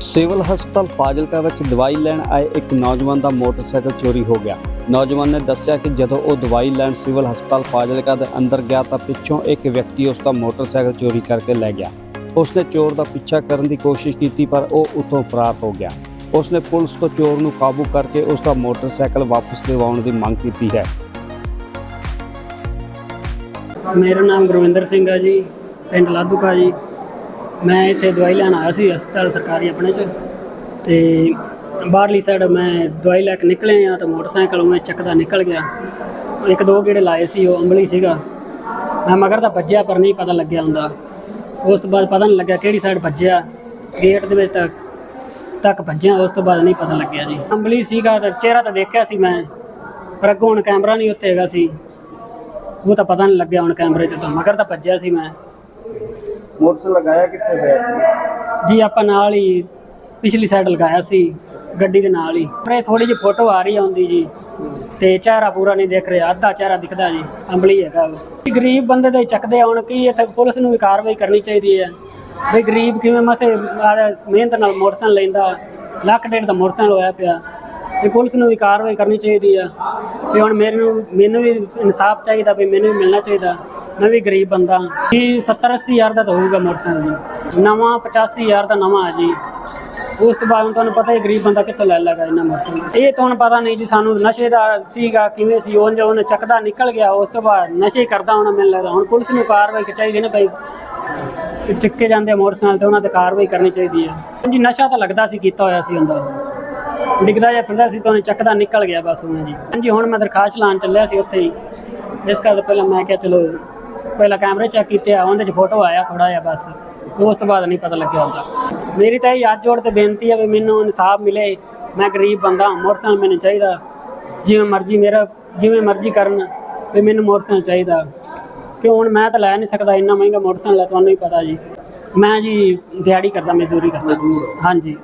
Civil ਹਸਪਤਾਲ ਫਾਜ਼ਿਲਕਾ ਵਿੱਚ ਦਵਾਈ ਲੈਣ ਆਏ ਇੱਕ ਨੌਜਵਾਨ ਦਾ ਮੋਟਰਸਾਈਕਲ ਚੋਰੀ ਹੋ ਗਿਆ। ਨੌਜਵਾਨ ਨੇ ਦੱਸਿਆ ਕਿ ਜਦੋਂ ਉਹ ਦਵਾਈ ਲੈਣ ਸਿਵਲ ਹਸਪਤਾਲ ਫਾਜ਼ਿਲਕਾ ਦੇ ਅੰਦਰ ਗਿਆ ਤਾਂ ਪਿੱਛੋਂ ਇੱਕ ਵਿਅਕਤੀ ਉਸ ਦਾ ਮੋਟਰਸਾਈਕਲ ਚੋਰੀ ਕਰਕੇ ਲੈ ਗਿਆ। ਉਸਨੇ ਚੋਰ ਦਾ ਪਿੱਛਾ ਕਰਨ ਦੀ ਕੋਸ਼ਿਸ਼ ਕੀਤੀ, ਪਰ ਉਹ ਉੱਥੋਂ ਫਰਾਰ ਹੋ ਗਿਆ। ਉਸਨੇ ਪੁਲਿਸ ਤੋਂ ਚੋਰ ਨੂੰ ਕਾਬੂ ਕਰਕੇ ਉਸ ਦਾ ਮੋਟਰਸਾਈਕਲ ਵਾਪਸ ਦਿਵਾਉਣ ਦੀ ਮੰਗ ਕੀਤੀ ਹੈ। ਮੇਰਾ ਨਾਮ ਗੁਰਵਿੰਦਰ ਸਿੰਘ ਹੈ ਜੀ, ਪਿੰਡ ਲਾਧੂਕਾ ਜੀ। ਮੈਂ ਇੱਥੇ ਦਵਾਈ ਲੈਣ ਆਇਆ ਸੀ, ਹਸਪਤਾਲ ਸਰਕਾਰੀ ਆਪਣੇ ਚ। ਤੇ ਬਾਹਰਲੀ ਸਾਈਡ ਮੈਂ ਦਵਾਈ ਲੈ ਕੇ ਨਿਕਲੇ ਆ ਤਾਂ ਮੋਟਰਸਾਈਕਲ ਉਵੇਂ ਚੱਕਦਾ ਨਿਕਲ ਗਿਆ। ਇੱਕ ਦੋ ਗੇੜੇ ਲਾਏ ਸੀ, ਉਹ ਅੰਬਲੀ ਸੀਗਾ। ਮੈਂ ਮਗਰ ਤਾਂ ਭੱਜਿਆ, ਪਰ ਨਹੀਂ ਪਤਾ ਲੱਗਿਆ ਹੁੰਦਾ। ਉਸ ਤੋਂ ਬਾਅਦ ਪਤਾ ਨਹੀਂ ਲੱਗਿਆ ਕਿਹੜੀ ਸਾਈਡ ਭੱਜਿਆ। ਗੇਟ ਦੇ ਵਿੱਚ ਤੱਕ ਤੱਕ ਭੱਜਿਆ, ਉਸ ਤੋਂ ਬਾਅਦ ਨਹੀਂ ਪਤਾ ਲੱਗਿਆ ਜੀ। ਅੰਬਲੀ ਸੀਗਾ ਤਾਂ ਚਿਹਰਾ ਤਾਂ ਦੇਖਿਆ ਸੀ ਮੈਂ, ਪਰ ਅੱਗੋਂ ਹੁਣ ਕੈਮਰਾ ਨਹੀਂ ਉੱਤੇ ਹੈਗਾ ਸੀ। ਉਹ ਤਾਂ ਪਤਾ ਨਹੀਂ ਲੱਗਿਆ ਹੁਣ ਕੈਮਰੇ 'ਚ ਤਾਂ। ਮਗਰ ਤਾਂ ਭੱਜਿਆ ਸੀ ਮੈਂ। ਮੋਟਰਸਾਈਕਲ ਲਗਾਇਆ ਕਿੱਥੇ ਹੋਇਆ ਜੀ, ਆਪਾਂ ਨਾਲ ਹੀ ਪਿਛਲੀ ਸਾਈਡ ਲਗਾਇਆ ਸੀ, ਗੱਡੀ ਦੇ ਨਾਲ ਹੀ। ਪਰ ਥੋੜੀ ਜਿਹੀ ਫੋਟੋ ਆ ਰਹੀ ਆਉਂਦੀ ਜੀ। ਤੇ ਚਿਹਰਾ ਪੂਰਾ ਨਹੀਂ ਦਿਖ ਰਿਹਾ, ਅੱਧਾ ਚਿਹਰਾ ਦਿਖਦਾ ਜੀ, ਅੰਬਲੀ ਹੈਗਾ ਉਹ। ਗਰੀਬ ਬੰਦੇ ਦੇ ਚੱਕਦੇ ਹੁਣ ਕੀ ਇੱਥੇ ਪੁਲਿਸ ਨੂੰ ਵੀ ਕਾਰਵਾਈ ਕਰਨੀ ਚਾਹੀਦੀ ਹੈ। ਵੀ ਗਰੀਬ ਕਿਵੇਂ ਮਸੇ ਆਹ ਮਿਹਨਤ ਨਾਲ ਮੋਟਰਸਾਈਕਲ ਲੈਂਦਾ, ਲੱਖ ਡੇਢ ਦਾ ਮੋਟਰਸਾਈਕਲ ਹੋਇਆ ਪਿਆ। ਵੀ ਪੁਲਿਸ ਨੂੰ ਵੀ ਕਾਰਵਾਈ ਕਰਨੀ ਚਾਹੀਦੀ ਆ। ਵੀ ਹੁਣ ਮੈਨੂੰ ਮੈਨੂੰ ਵੀ ਇਨਸਾਫ ਚਾਹੀਦਾ, ਵੀ ਮੈਨੂੰ ਵੀ ਮਿਲਣਾ ਚਾਹੀਦਾ। ਮੈਂ ਵੀ ਗਰੀਬ ਬੰਦਾ ਜੀ 70 80 ਹਜ਼ਾਰ ਦਾ ਤਾਂ ਹੋਊਗਾ ਮੋਟਰਸਾਈਕਲ ਜੀ। ਨਵਾਂ 85 ਹਜ਼ਾਰ ਦਾ ਨਵਾਂ ਹੈ ਜੀ। ਉਸ ਤੋਂ ਬਾਅਦ ਤੁਹਾਨੂੰ ਪਤਾ ਹੀ ਗਰੀਬ ਬੰਦਾ ਕਿੱਥੋਂ ਲੈ ਲੇਗਾ ਇਹਨਾਂ ਮੋਟਰਸਾਈਕਲ ਇਹ ਤੁਹਾਨੂੰ ਪਤਾ ਨਹੀਂ ਜੀ, ਸਾਨੂੰ ਨਸ਼ੇ ਦਾ ਸੀਗਾ, ਕਿਵੇਂ ਸੀ, ਉਹ ਉਹਨੇ ਚੱਕਦਾ ਨਿਕਲ ਗਿਆ, ਉਸ ਤੋਂ ਬਾਅਦ ਨਸ਼ੇ ਕਰਦਾ ਹੋਣਾ ਮੈਨੂੰ ਲੱਗਦਾ। ਹੁਣ ਪੁਲਿਸ ਨੂੰ ਕਾਰਵਾਈ ਚਾਹੀਦੀ ਨਾ ਭਾਈ। ਕਿ ਚੱਕੇ ਜਾਂਦੇ ਮੋਟਰਸਾਈਕਲ ਤੇ, ਉਹਨਾਂ ਤੇ ਕਾਰਵਾਈ ਕਰਨੀ ਚਾਹੀਦੀ ਹੈ। ਜੀ ਨਸ਼ਾ ਤਾਂ ਲੱਗਦਾ ਸੀ, ਕੀਤਾ ਹੋਇਆ ਸੀ ਹੁੰਦਾ। ਡਿੱਗਦਾ ਜਾਂ ਫਿਰਦਾ ਸੀ ਤਾਂ ਉਹਨੇ ਚੱਕਦਾ ਨਿਕਲ ਗਿਆ ਬਸ ਉਹਨੇ ਜੀ। ਹਾਂਜੀ, ਹੁਣ ਮੈਂ ਦਰਖਾਸਤ ਲਾਉਣ ਚੱਲਿਆ ਸੀ ਉੱਥੇ ਹੀ। ਇਸ ਕਰਕੇ ਪਹਿਲਾਂ ਮੈਂ ਕਿਹਾ ਚਲੋ ਪਹਿਲਾਂ ਕੈਮਰੇ ਚੈੱਕ ਕੀਤੇ ਆ ਉਹਦੇ 'ਚ ਫੋਟੋ ਆਇਆ ਥੋੜਾ ਜਿਹਾ ਬਸ। ਉਸ ਤੋਂ ਬਾਅਦ ਨਹੀਂ ਪਤਾ ਲੱਗਿਆ ਹੁੰਦਾ। ਮੇਰੀ ਤਾਂ ਇਹ ਹੱਥ ਜੋੜ ਕੇ ਬੇਨਤੀ ਹੈ ਵੀ ਮੈਨੂੰ ਇਨਸਾਫ ਮਿਲੇ। ਮੈਂ ਗਰੀਬ ਬੰਦਾ ਮੋਟਰਸਾਈਕਲ ਮੈਨੂੰ ਚਾਹੀਦਾ। ਜਿਵੇਂ ਮਰਜ਼ੀ ਮੇਰਾ ਜਿਵੇਂ ਮਰਜ਼ੀ ਕਰਨ ਵੀ ਮੈਨੂੰ ਮੋਟਰਸਾਈਕਲ ਚਾਹੀਦਾ। ਕਿਉਂ ਹੁਣ ਮੈਂ ਤਾਂ ਲੈ ਨਹੀਂ ਸਕਦਾ ਇੰਨਾ ਮਹਿੰਗਾ ਮੋਟਰਸਾਈਕਲ ਤੁਹਾਨੂੰ ਹੀ ਪਤਾ ਜੀ। ਮੈਂ ਜੀ ਦਿਹਾੜੀ ਕਰਦਾ ਮਜ਼ਦੂਰੀ ਕਰਦਾ। ਹਾਂਜੀ।